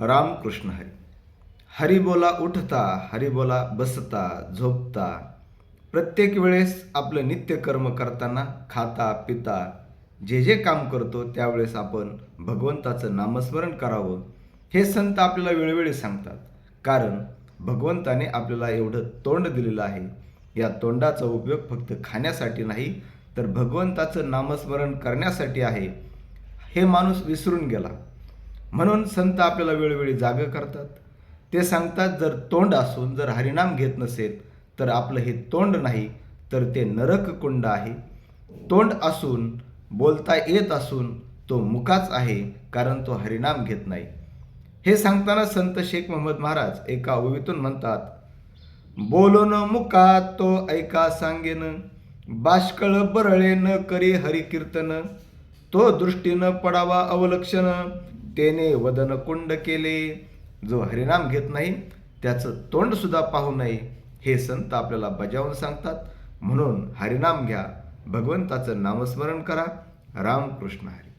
रामकृष्ण हरी। हरी बोला उठता हरी बोला बसता झोपता। प्रत्येक वेळेस आपलं नित्यकर्म करताना खाता पिता जे जे काम करतो त्यावेळेस आपण भगवंताचं नामस्मरण करावं हे संत आपल्याला वेळोवेळी सांगतात. कारण भगवंताने आपल्याला एवढं तोंड दिलेलं आहे. या तोंडाचा उपयोग फक्त खाण्यासाठी नाही तर भगवंताचं नामस्मरण करण्यासाठी आहे. हे माणूस विसरून गेला. म्हणून संत आपल्याला वेळोवेळी जाग करतात. ते सांगतात जर तोंड असून जर हरिनाम घेत नसेल तर आपलं हे तोंड नाही तर ते नरक कुंड आहे. तोंड असून बोलता येत असून तो मुकाच आहे कारण तो हरिनाम घेत नाही. हे सांगताना संत शेख मोहम्मद महाराज एका ओवीतून म्हणतात बोलून मुका तो ऐका सांगेन बाष्कळ बरळे न करी हरिकीर्तन तो दृष्टीनं पडावा अवलक्षण तेने वदन कुंड केले. जो हरिनाम घेत नाही त्याचं तोंडसुद्धा पाहू नये. हे संत आपल्याला बजावून सांगतात. म्हणून हरिनाम घ्या. भगवंताचं नामस्मरण करा. रामकृष्ण हरी.